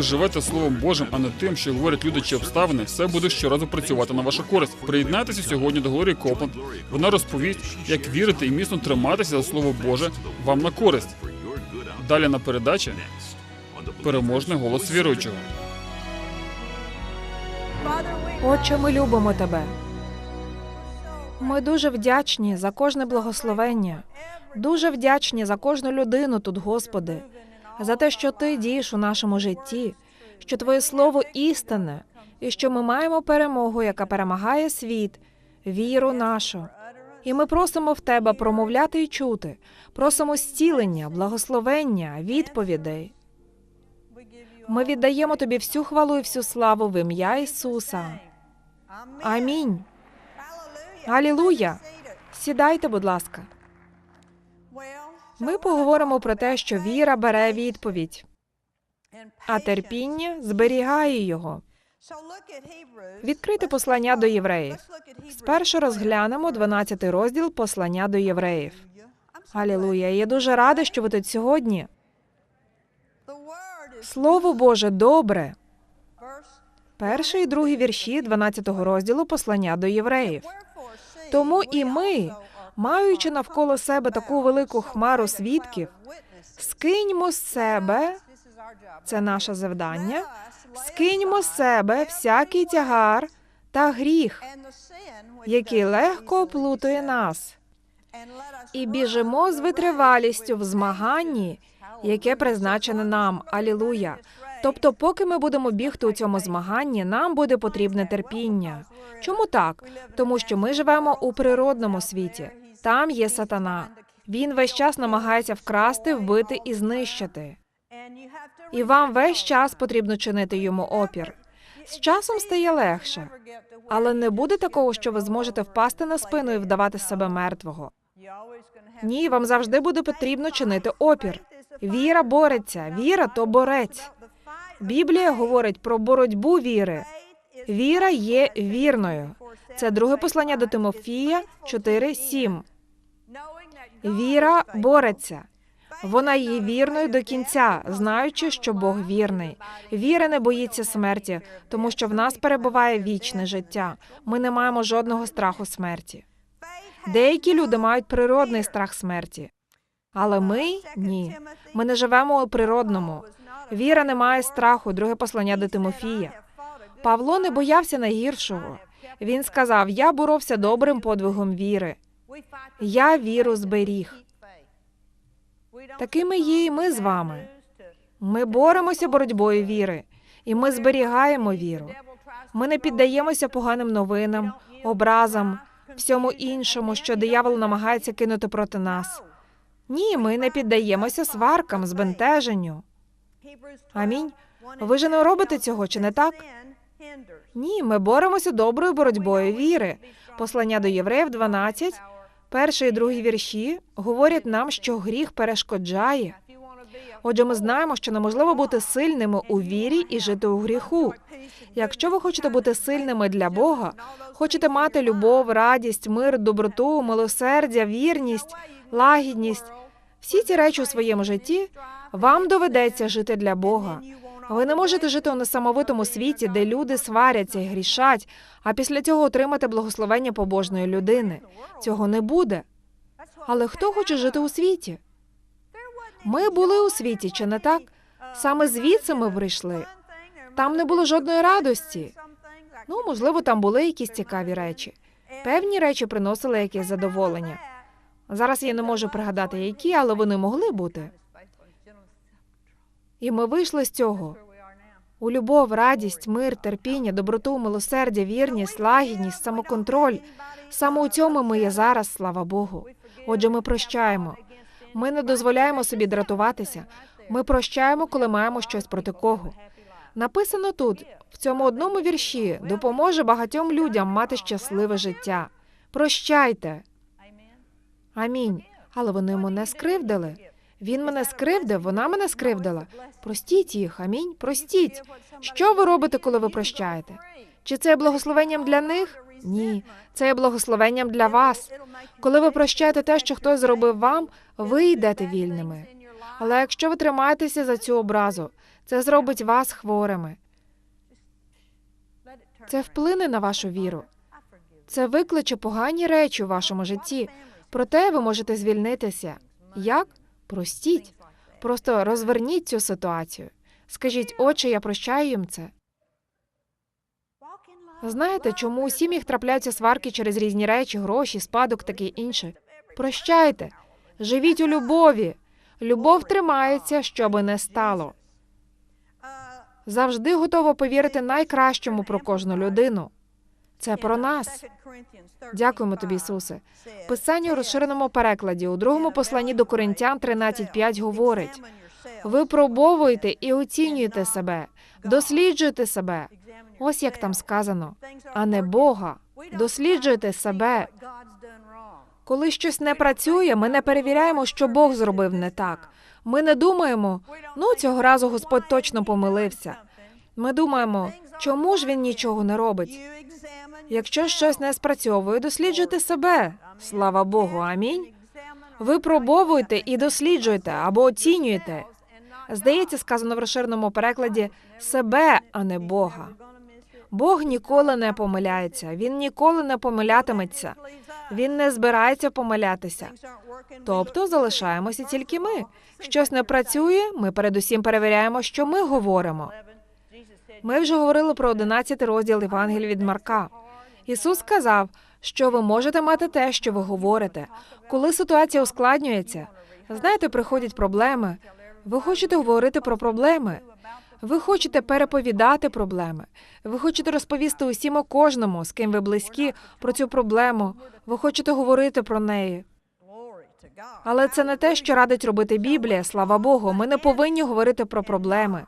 Ви живете Словом Божим, а не тим, що говорять люди чи обставини, все буде щоразу працювати на вашу користь. Приєднайтеся сьогодні до Глорії Копланд. Вона розповість, як вірити і міцно триматися за Слово Боже вам на користь. Далі на передачі переможний голос віруючого. Отче, ми любимо тебе. Ми дуже вдячні за кожне благословення, дуже вдячні за кожну людину тут, Господи, за те, що ти дієш у нашому житті, що Твоє слово істинне, і що ми маємо перемогу, яка перемагає світ, віру нашу. І ми просимо в тебе промовляти і чути, просимо зцілення, благословення, відповідей. Ми віддаємо тобі всю хвалу і всю славу в ім'я Ісуса. Амінь. Алілуя. Сідайте, будь ласка. Ми поговоримо про те, що віра бере відповідь, а терпіння зберігає його. Відкрите послання до євреїв. Спершу розглянемо 12 розділ послання до євреїв. Алілуя. Я дуже рада, що ви тут сьогодні. Слово Боже добре. Перший і другий вірші 12 розділу послання до євреїв. Тому і ми, маючи навколо себе таку велику хмару свідків, скиньмо з себе, це наше завдання, скиньмо з себе всякий тягар та гріх, який легко оплутує нас, і біжимо з витривалістю в змаганні, яке призначене нам. Алілуя. Тобто, поки ми будемо бігти у цьому змаганні, нам буде потрібне терпіння. Чому так? Тому що ми живемо у природному світі. Там є сатана. Він весь час намагається вкрасти, вбити і знищити. І вам весь час потрібно чинити йому опір. З часом стає легше, але не буде такого, що ви зможете впасти на спину і вдавати себе мертвого. Ні, вам завжди буде потрібно чинити опір. Віра бореться, віра то борець. Біблія говорить про боротьбу віри. Віра є вірною. Це друге послання до Тимофія 4.7. Віра бореться. Вона є вірною до кінця, знаючи, що Бог вірний. Віра не боїться смерті, тому що в нас перебуває вічне життя. Ми не маємо жодного страху смерті. Деякі люди мають природний страх смерті, але ми ні. Ми не живемо у природному. Віра не має страху. Друге послання до Тимофія. Павло не боявся найгіршого. Він сказав: Я боровся добрим подвигом віри. Я віру зберіг. Такими є і ми з вами. Ми боремося боротьбою віри, і ми зберігаємо віру. Ми не піддаємося поганим новинам, образам, всьому іншому, що диявол намагається кинути проти нас. Ні, ми не піддаємося сваркам, збентеженню. Амінь. Ви ж не робите цього, чи не так? Ні, ми боремося доброю боротьбою віри. Послання до євреїв 12, перший і другий вірші говорять нам, що гріх перешкоджає. Отже, ми знаємо, що неможливо бути сильними у вірі і жити у гріху. Якщо ви хочете бути сильними для Бога, хочете мати любов, радість, мир, доброту, милосердя, вірність, лагідність, всі ці речі у своєму житті, вам доведеться жити для Бога. Ви не можете жити у несамовитому світі, де люди сваряться і грішать, а після цього отримати благословення побожної людини. Цього не буде. Але хто хоче жити у світі? Ми були у світі, чи не так? Саме звідси ми прийшли. Там не було жодної радості. Ну, можливо, там були якісь цікаві речі. Певні речі приносили якесь задоволення. Зараз я не можу пригадати, які, але вони могли бути. І ми вийшли з цього. У любов, радість, мир, терпіння, доброту, милосердя, вірність, лагідність, самоконтроль. Саме у цьому ми є зараз, слава Богу. Отже, ми прощаємо. Ми не дозволяємо собі дратуватися. Ми прощаємо, коли маємо щось проти кого. Написано тут, в цьому одному вірші, допоможе багатьом людям мати щасливе життя. Прощайте. Амінь. Але вони мене скривдили. Він мене скривдив, вона мене скривдила. Простіть їх, амінь. Простіть. Що ви робите, коли ви прощаєте? Чи це є благословенням для них? Ні, це є благословенням для вас. Коли ви прощаєте те, що хтось зробив вам, ви йдете вільними. Але якщо ви тримаєтеся за цю образу, Це зробить вас хворими. Це вплине на вашу віру. Це викличе погані речі у вашому житті. Проте ви можете звільнитися. Як? Простіть. Просто розверніть цю ситуацію. Скажіть, отче, я прощаю їм це. Знаєте, чому у сім'ях трапляються сварки через різні речі, гроші, спадок, таке інше? Прощайте, живіть у любові. Любов тримається, що би не стало. Завжди готова повірити найкращому про кожну людину. Це про нас. Дякуємо тобі, Ісусе. Писання у розширеному перекладі у другому посланні до Коринтян 13.5 говорить: випробовуйте і оцінюйте себе, досліджуйте себе. Ось як там сказано, а не Бога. Досліджуйте себе. Коли щось не працює, ми не перевіряємо, що Бог зробив не так. Ми не думаємо, ну цього разу Господь точно помилився. Ми думаємо, чому ж він нічого не робить? Якщо щось не спрацьовує, досліджуйте себе. Слава Богу, амінь. Випробовуйте і досліджуйте або оцінюйте. Здається, сказано в розширеному перекладі себе, а не Бога. Бог ніколи не помиляється, він ніколи не помилятиметься. Він не збирається помилятися. Тобто залишаємося тільки ми. Щось не працює, ми передусім перевіряємо, що ми говоримо. Ми вже говорили про 11 розділ Євангелія від Марка. Ісус сказав, що ви можете мати те, що ви говорите. Коли ситуація ускладнюється, знаєте, приходять проблеми. Ви хочете говорити про проблеми. Ви хочете переповідати проблеми. Ви хочете розповісти усім о кожному, з ким ви близькі, про цю проблему. Ви хочете говорити про неї. Але це не те, що радить робити Біблія. Слава Богу. Ми не повинні говорити про проблеми.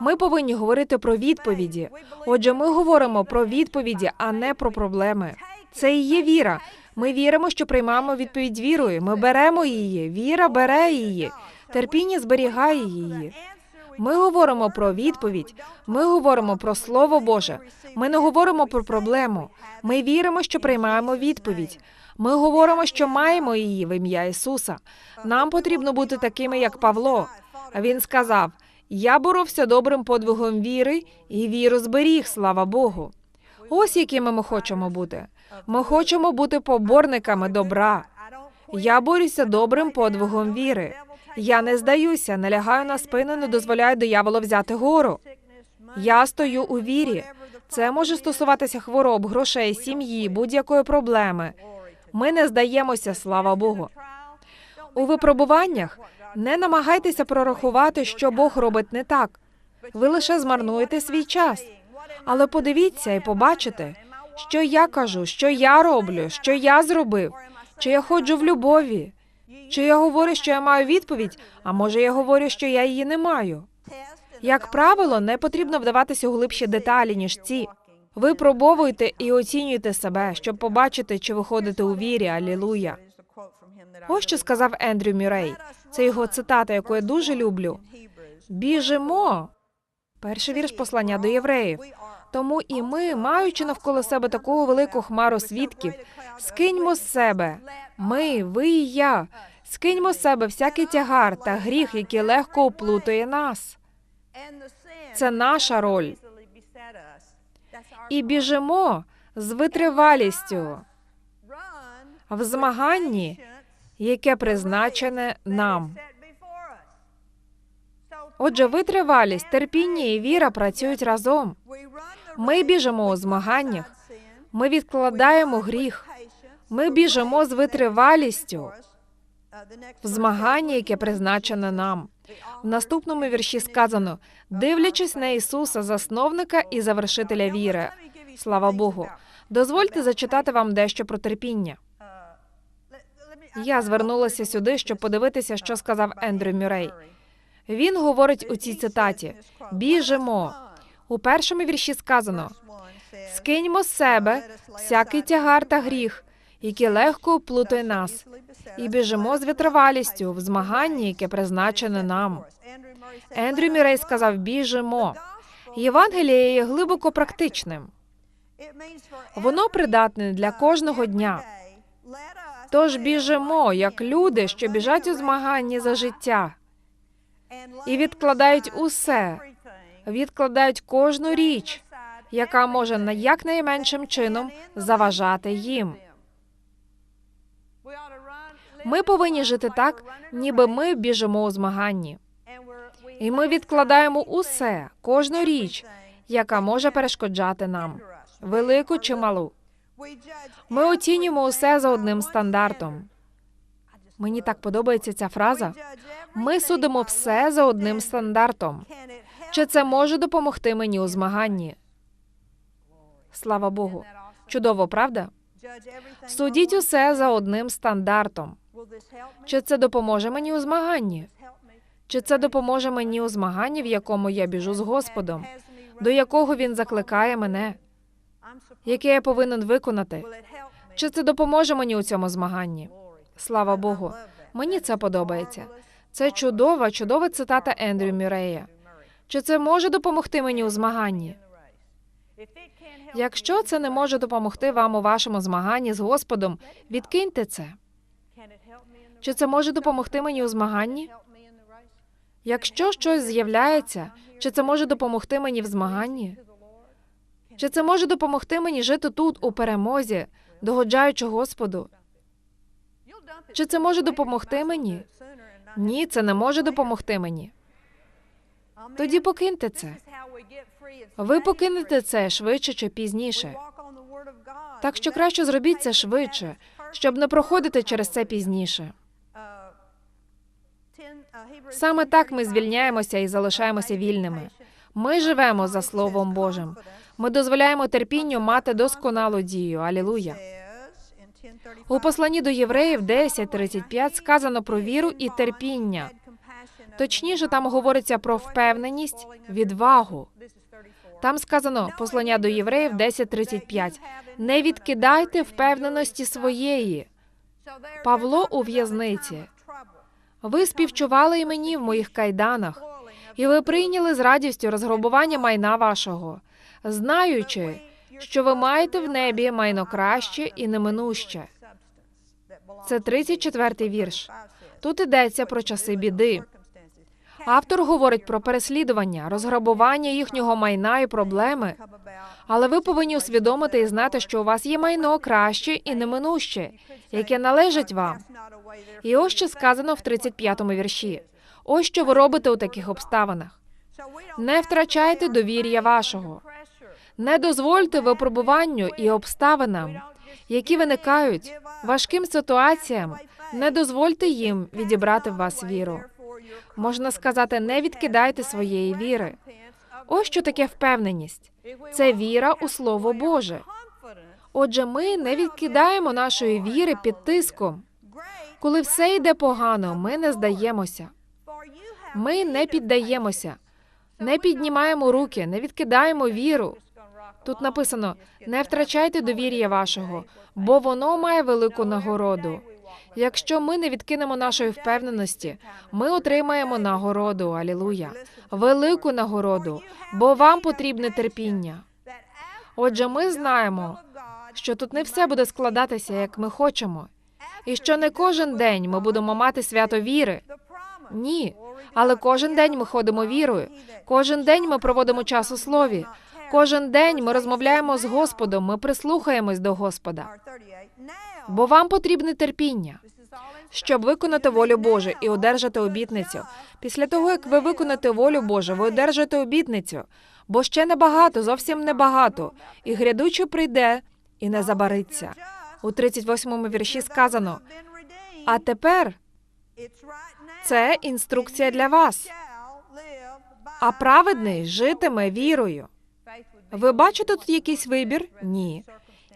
Ми повинні говорити про відповіді. Отже, ми говоримо про відповіді, а не про проблеми. Це і є віра. Ми віримо, що приймаємо відповідь вірою. Ми беремо її. Віра бере її. Терпіння зберігає її. Ми говоримо про відповідь. Ми говоримо про Слово Боже. Ми не говоримо про проблему. Ми віримо, що приймаємо відповідь. Ми говоримо, що маємо її в ім'я Ісуса. Нам потрібно бути такими, як Павло. Він сказав: Я боровся добрим подвигом віри і віру зберіг, слава Богу. Ось якими ми хочемо бути. Ми хочемо бути поборниками добра. Я борюся добрим подвигом віри. Я не здаюся, не лягаю на спину, не дозволяю дияволу взяти гору. Я стою у вірі. Це може стосуватися хвороб, грошей, сім'ї, будь-якої проблеми. Ми не здаємося, слава Богу. У випробуваннях не намагайтеся прорахувати, що Бог робить не так. Ви лише змарнуєте свій час. Але подивіться і побачите, що я кажу, що я роблю, що я зробив, чи я ходжу в любові, чи я говорю, що я маю відповідь, а може я говорю, що я її не маю. Як правило, не потрібно вдаватися у глибші деталі, ніж ці. Ви пробовуйте і оцінюйте себе, щоб побачити, чи ви ходите у вірі. Алілуя. Ось що сказав Ендрю Мюррей. Це його цитата, яку я дуже люблю. Біжимо. Перший вірш послання до євреїв. Тому і ми, маючи навколо себе таку велику хмару свідків, скиньмо з себе. Ми, ви і я, скиньмо з себе всякий тягар та гріх, який легко оплутує нас. Це наша роль. І біжимо з витривалістю в змаганні, яке призначене нам. Отже, витривалість, терпіння і віра працюють разом. Ми біжимо у змаганнях. Ми відкладаємо гріх. Ми біжимо з витривалістю в змагання, яке призначене нам. В наступному вірші сказано: дивлячись на Ісуса, засновника і завершителя віри. Слава Богу. Дозвольте зачитати вам дещо про терпіння. Я звернулася сюди, щоб подивитися, що сказав Ендрю Мюррей. Він говорить у цій цитаті: біжимо. У першому вірші сказано: скиньмо з себе всякий тягар та гріх, який легко оплутує нас, і біжимо з витривалістю в змаганні, яке призначене нам. Ендрю Мюррей сказав: біжимо. Євангеліє є глибоко практичним. Воно придатне для кожного дня. Тож біжимо, як люди, що біжать у змаганні за життя. і відкладають усе, відкладають кожну річ, яка може якнайменшим чином заважати їм. Ми повинні жити так, ніби ми біжимо у змаганні, і ми відкладаємо усе, кожну річ, яка може перешкоджати нам, велику чи малу. Ми оцінюємо усе за одним стандартом. Мені так подобається ця фраза. Ми судимо все за одним стандартом. Чи це може допомогти мені у змаганні? Слава Богу. Чудово, правда? Судіть усе за одним стандартом. Чи це допоможе мені у змаганні? Чи це допоможе мені у змаганні, в якому я біжу з Господом, до якого він закликає мене, яке я повинен виконати? Чи це допоможе мені у цьому змаганні? Слава Богу. Мені це подобається. Це чудова, чудова цитата Ендрю Мюрея. Чи це може допомогти мені у змаганні? Якщо це не може допомогти вам у вашому змаганні з Господом, відкиньте це. Чи це може допомогти мені у змаганні? Якщо щось з'являється, чи це може допомогти мені в змаганні? Чи це може допомогти мені жити тут, у перемозі, догоджаючи Господу? Чи це може допомогти мені? Ні, це не може допомогти мені. Тоді покиньте це. Ви покинете це швидше чи пізніше. Так що краще зробіть це швидше, щоб не проходити через це пізніше. Саме так ми звільняємося і залишаємося вільними. Ми живемо за Словом Божим. Ми дозволяємо терпінню мати досконалу дію. Алілуя. У посланні до євреїв 10.35 сказано про віру і терпіння. Точніше, там говориться про впевненість, відвагу. Там сказано послання до євреїв 10.35. Не відкидайте впевненості своєї. Павло у в'язниці. Ви співчували і мені в моїх кайданах, і ви прийняли з радістю розграбування майна вашого, знаючи, що ви маєте в небі майно краще і неминуще. Це 34-й вірш. Тут йдеться про часи біди. Автор говорить про переслідування, розграбування їхнього майна і проблеми. Але ви повинні усвідомити і знати, що у вас є майно краще і неминуще, яке належить вам. І ось що сказано в 35-му вірші. Ось що ви робите у таких обставинах. Не втрачайте довір'я вашого. Не дозвольте випробуванню і обставинам, які виникають важким ситуаціям. Не дозвольте їм відібрати в вас віру. Можна сказати, не відкидайте своєї віри. Ось що таке впевненість. Це віра у Слово Боже. Отже, ми не відкидаємо нашої віри під тиском. Коли все йде погано, ми не здаємося. Ми не піддаємося, не піднімаємо руки, не відкидаємо віру. Тут написано: не втрачайте довір'я вашого, бо воно має велику нагороду. Якщо ми не відкинемо нашої впевненості, ми отримаємо нагороду. Алілуя, велику нагороду, бо вам потрібне терпіння. Отже, ми знаємо, що тут не все буде складатися, як ми хочемо, і що не кожен день ми будемо мати свято віри. Ні, але кожен день ми ходимо вірою. Кожен день ми проводимо час у слові. Кожен день ми розмовляємо з Господом. Ми прислухаємось до Господа. Бо вам потрібне терпіння, щоб виконати волю Божу і одержати обітницю. Після того, як ви виконаєте волю Божу, ви одержите обітницю, бо ще небагато, зовсім небагато, і грядуче прийде і не забариться. У 38-му вірші сказано: а тепер це інструкція для вас. А праведний житиме вірою. Ви бачите тут якийсь вибір? Ні.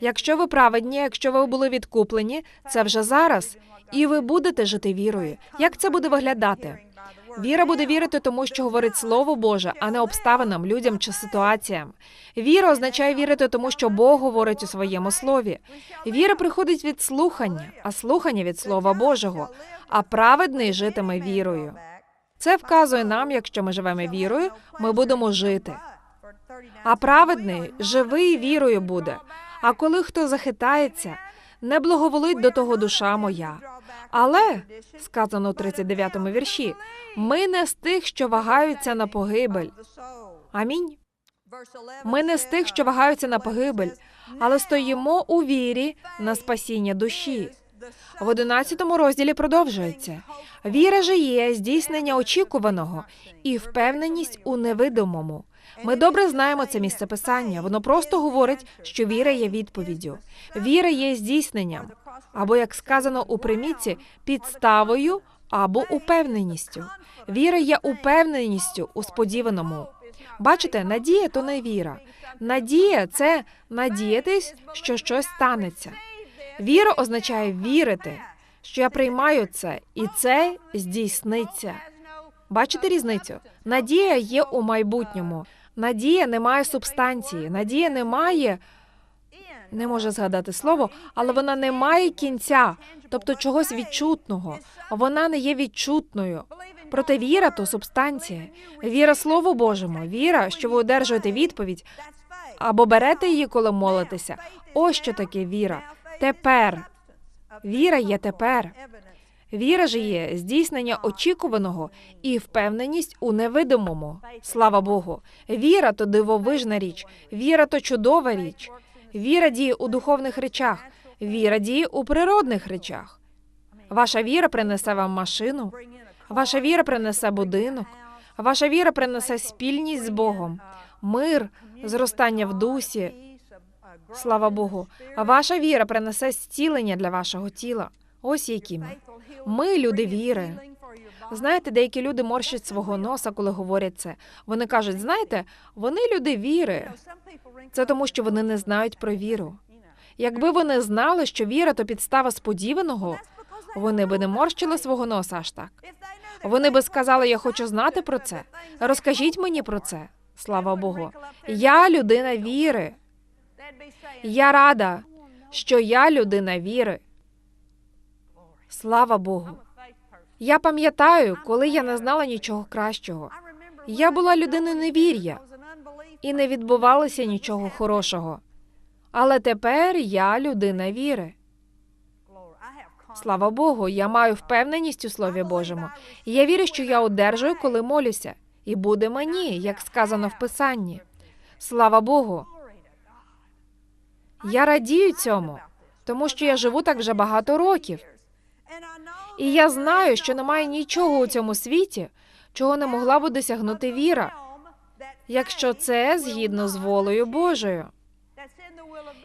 Якщо ви праведні, якщо ви були відкуплені, це вже зараз, і ви будете жити вірою. Як це буде виглядати? Віра буде вірити тому, що говорить Слово Боже, а не обставинам, людям чи ситуаціям. Віра означає вірити тому, що Бог говорить у своєму слові. Віра приходить від слухання, а слухання від Слова Божого. А праведний житиме вірою. Це вказує нам, якщо ми живемо вірою, ми будемо жити. А праведний живий вірою буде. А коли хто захитається, не благоволить до того душа моя. Але сказано у 39-му вірші, ми не з тих, що вагаються на погибель. Амінь. Ми не з тих, що вагаються на погибель, але стоїмо у вірі на спасіння душі. В 11 розділі продовжується. Віра же є здійснення очікуваного і впевненість у невидимому. Ми добре знаємо це місце писання. Воно просто говорить, що віра є відповіддю. Віра є здійсненням, або як сказано у примітці, підставою або упевненістю. Віра є упевненістю у сподіваному. Бачите, надія то не віра. Надія це надіятись, що щось станеться. Віра означає вірити, що я приймаю це, і це здійсниться. Бачите різницю? Надія є у майбутньому. Надія не має субстанції. Надія не має, не можу згадати слово, але вона не має кінця, тобто чогось відчутного. Вона не є відчутною. Проте віра то субстанція. Віра Слову Божому, віра, що ви одержуєте відповідь або берете її, коли молитеся. Ось що таке віра. Тепер. Віра є тепер. Віра ж є здійснення очікуваного і впевненість у невидимому. Слава Богу. Віра то дивовижна річ, віра то чудова річ. Віра діє у духовних речах, віра діє у природних речах. Ваша віра принесе вам машину, ваша віра принесе будинок, ваша віра принесе спільність з Богом, мир, зростання в дусі. Слава Богу. Ваша віра принесе зцілення для вашого тіла. Ось які ми. Ми люди віри. Знаєте, деякі люди морщать свого носа, коли говорять це. Вони кажуть, знаєте, вони люди віри. Це тому, що вони не знають про віру. Якби вони знали, що віра то підстава сподіваного, вони би не морщили свого носа аж так. Вони би сказали, я хочу знати про це. Розкажіть мені про це. Слава Богу. Я людина віри. Я рада, що я людина віри. Слава Богу. Я пам'ятаю, коли я не знала нічого кращого. Я була людиною невір'я, і не відбувалося нічого хорошого. Але тепер я людина віри. Слава Богу, я маю впевненість у Слові Божому. Я вірю, що я одержую, коли молюся, і буде мені, як сказано в Писанні. Слава Богу. Я радію цьому, тому що я живу так вже багато років. І я знаю, що немає нічого у цьому світі, чого не могла би досягнути віра, якщо це згідно з волею Божою.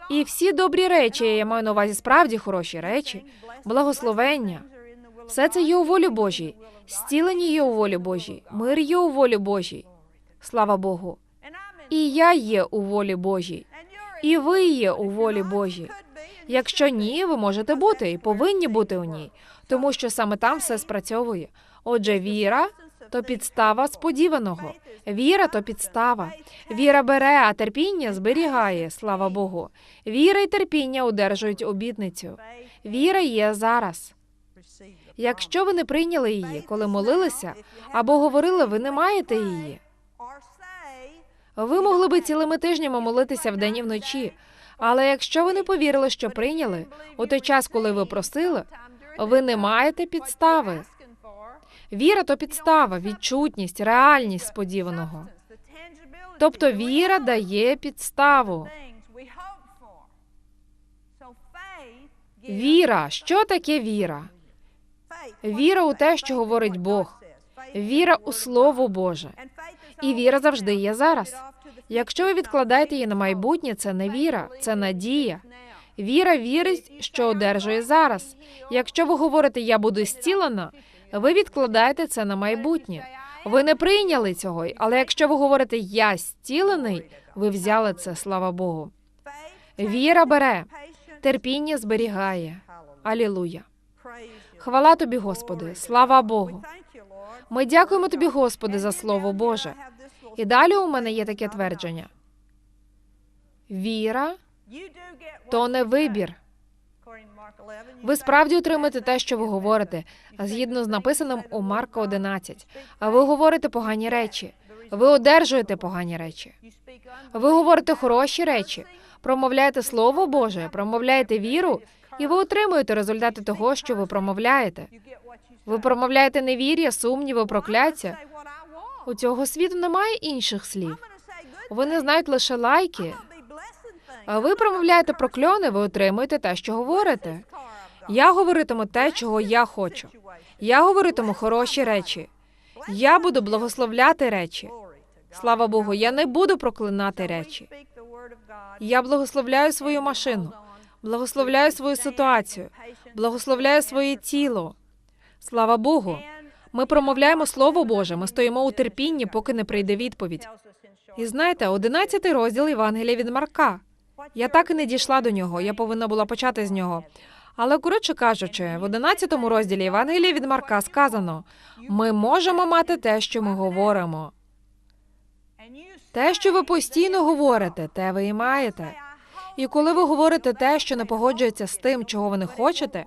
І всі добрі речі, я маю на увазі справді хороші речі, благословення. Все це є у волі Божій, зцілення є у волі Божій, мир є у волі Божій. Слава Богу. І я є у волі Божій, і ви є у волі Божій. Якщо ні, ви можете бути і повинні бути у ній, тому що саме там все спрацьовує. Отже, віра то підстава сподіваного. Віра то підстава. Віра бере, а терпіння зберігає. Слава Богу. Віра і терпіння одержують обітницю. Віра є зараз. Якщо ви не прийняли її, коли молилися або говорили, ви не маєте її. Ви могли би цілими тижнями молитися вдень і вночі. Але якщо ви не повірили, що прийняли у той час, коли ви просили, ви не маєте підстави. Віра то підстава, відчутність, реальність сподіваного. Тобто віра дає підставу. Віра. Що таке віра? Віра у те, що говорить Бог. Віра у Слово Боже. І віра завжди є зараз. Якщо ви відкладаєте її на майбутнє, це не віра, це надія. Віра вірить, що одержує зараз. Якщо ви говорите Я буду зцілена, ви відкладаєте це на майбутнє. Ви не прийняли цього, але якщо ви говорите Я зцілений, ви взяли це, слава Богу. Віра бере, терпіння зберігає. Алілуя. Хвала тобі, Господи, слава Богу. Ми дякуємо тобі, Господи, за Слово Боже. І далі у мене є таке твердження: віра то не вибір. Ви справді отримаєте те, що ви говорите, згідно з написаним у Марка 11. А ви говорите погані речі. Ви одержуєте погані речі. Ви говорите хороші речі, промовляєте Слово Боже, промовляєте віру, І ви отримуєте результати того, що ви промовляєте. Ви промовляєте невір'я, сумніви, прокляття. У цього світу немає інших слів. Вони знають лише лайки. А ви промовляєте прокльони, ви отримуєте те, що говорите. Я говоритиму те, чого я хочу. Я говоритиму хороші речі. Я буду благословляти речі. Слава Богу, я не буду проклинати речі. Я благословляю свою машину, благословляю свою ситуацію, благословляю своє тіло. Слава Богу. Ми промовляємо Слово Боже, ми стоїмо у терпінні, поки не прийде відповідь. І знаєте, одинадцятий розділ Євангелія від Марка. Я так і не дійшла до нього, я повинна була почати з нього. Але коротше кажучи, в одинадцятому розділі Євангелія від Марка сказано: ми можемо мати те, що ми говоримо. Те, що ви постійно говорите, те ви і маєте. І коли ви говорите те, що не погоджується з тим, чого ви не хочете,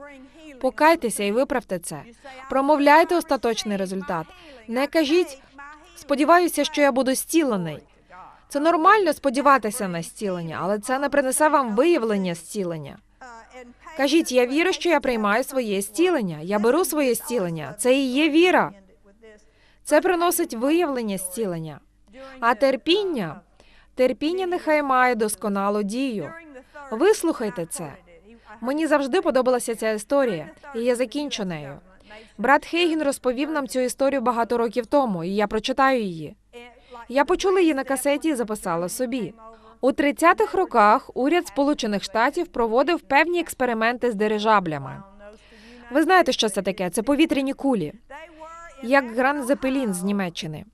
покайтеся і виправте це. Промовляйте остаточний результат. Не кажіть, сподіваюся, що я буду зцілений. Це нормально сподіватися на зцілення, але це не принесе вам виявлення зцілення. Кажіть, я вірю, що я приймаю своє зцілення. Я беру своє зцілення. Це і є віра. Це приносить виявлення зцілення. А терпіння, терпіння нехай має досконалу дію. Вислухайте це. Мені завжди подобалася ця історія, і я закінчу нею. Брат Хейгін розповів нам цю історію багато років тому, і я прочитаю її. Я почула її на касеті і записала собі. У 30-х роках уряд Сполучених Штатів проводив певні експерименти з дирижаблями. Ви знаєте, що це таке? Це повітряні кулі, як Гран Зепелін з Німеччини.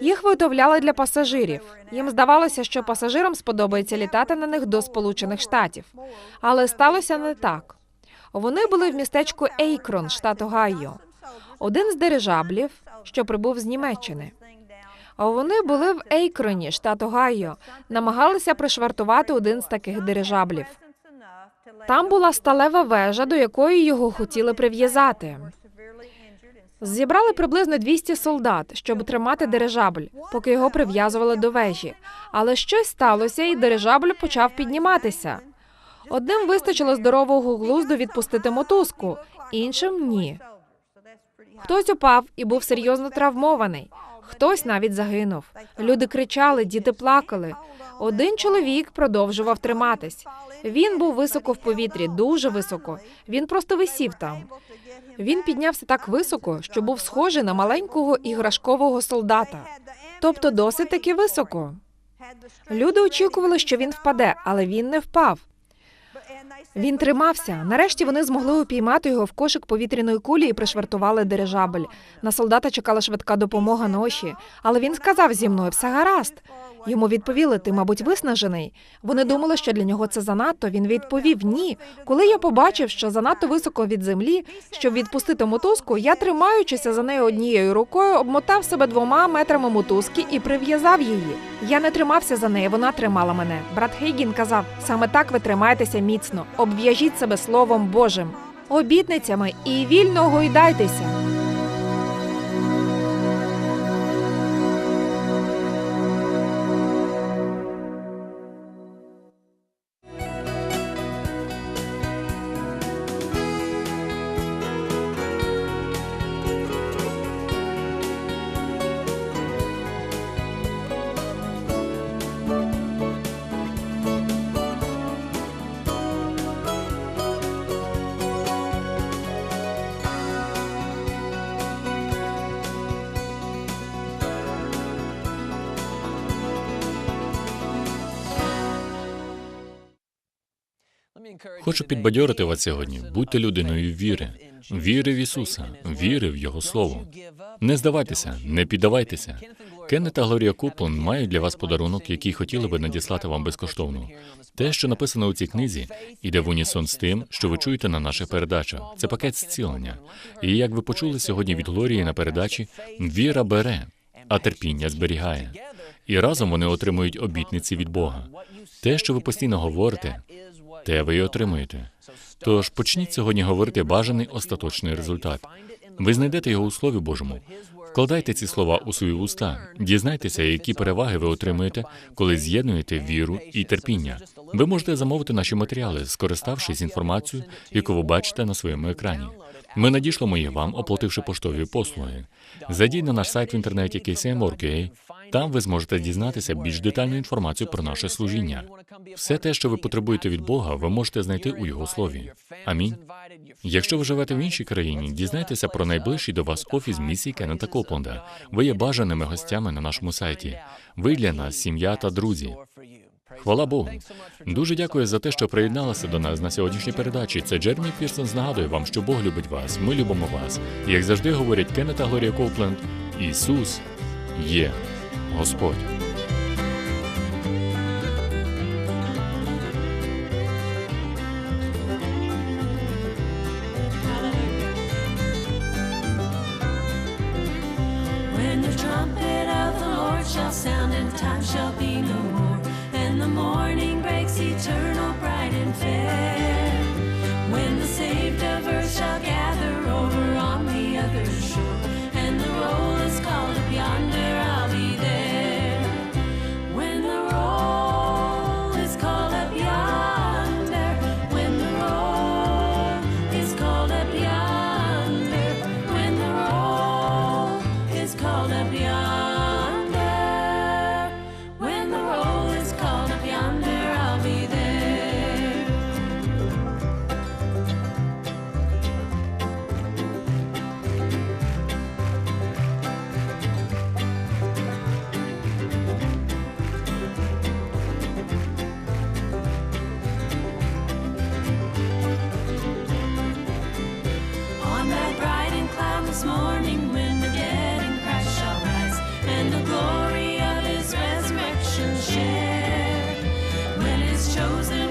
Їх виготовляли для пасажирів. Їм здавалося, що пасажирам сподобається літати на них до Сполучених Штатів. Але сталося не так. Вони були в містечку Ейкрон, штат Огайо. Один з дирижаблів, що прибув з Німеччини. Вони були в Ейкроні, штат Огайо, намагалися пришвартувати один з таких дирижаблів. Там була сталева вежа, до якої його хотіли прив'язати. Зібрали приблизно 200 солдат, щоб тримати дирижабль, поки його прив'язували до вежі. Але щось сталося, і дирижабль почав підніматися. Одним вистачило здорового глузду відпустити мотузку, іншим ні. Хтось упав і був серйозно травмований. Хтось навіть загинув. Люди кричали, діти плакали. Один чоловік продовжував триматись. Він був високо в повітрі, дуже високо. Він просто висів там. Він піднявся так високо, що був схожий на маленького іграшкового солдата, тобто досить таки високо. Люди очікували, що він впаде, але він не впав. Він тримався. Нарешті вони змогли упіймати його в кошик повітряної кулі і пришвартували дирижабель. На солдата чекала швидка допомога ноші, але він сказав зі мною все гаразд. Йому відповіли: ти, мабуть, виснажений. Вони думали, що для нього це занадто. Він відповів ні. Коли я побачив, що занадто високо від землі, щоб відпустити мотузку, я тримаючися за нею однією рукою, обмотав себе двома метрами мотузки і прив'язав її. Я не тримався за неї, вона тримала мене. Брат Хейгін казав: саме так ви тримаєтеся міцно, обв'яжіть себе словом Божим, обітницями і вільно гойдайтеся. Хочу підбадьорити вас сьогодні. Будьте людиною віри, віри в Ісуса, віри в Його Слово. Не здавайтеся, не піддавайтеся. Кеннет та Глорія Куплен мають для вас подарунок, який хотіли би надіслати вам безкоштовно. Те, що написано у цій книзі, іде в унісон з тим, що ви чуєте на наших передачах. Це пакет зцілення. І як ви почули сьогодні від Глорії на передачі, віра бере, а терпіння зберігає. І разом вони отримують обітниці від Бога. Те, що ви постійно говорите, те ви й отримуєте. Тож почніть сьогодні говорити бажаний остаточний результат. Ви знайдете його у Слові Божому. Вкладайте ці слова у свої уста. Дізнайтеся, які переваги ви отримуєте, коли з'єднуєте віру і терпіння. Ви можете замовити наші матеріали, скориставшись інформацією, яку ви бачите на своєму екрані. Ми надішлемо їх вам, оплативши поштові послуги. Зайдіть на наш сайт в інтернеті KCM.org.ua. Там ви зможете дізнатися більш детальну інформацію про наше служіння. Все те, що ви потребуєте від Бога, ви можете знайти у Його слові. Амінь. Якщо ви живете в іншій країні, дізнайтеся про найближчий до вас офіс місії Кеннета Копленда. Ви є бажаними гостями на нашому сайті. Ви для нас сім'я та друзі. Хвала Богу. Дуже дякую за те, що приєдналися до нас на сьогоднішній передачі. Це Джермі Пірсон нагадує вам, що Бог любить вас. Ми любимо вас. Як завжди говорять Кеннета та Глорія Копленд, Ісус є Господь. Chosen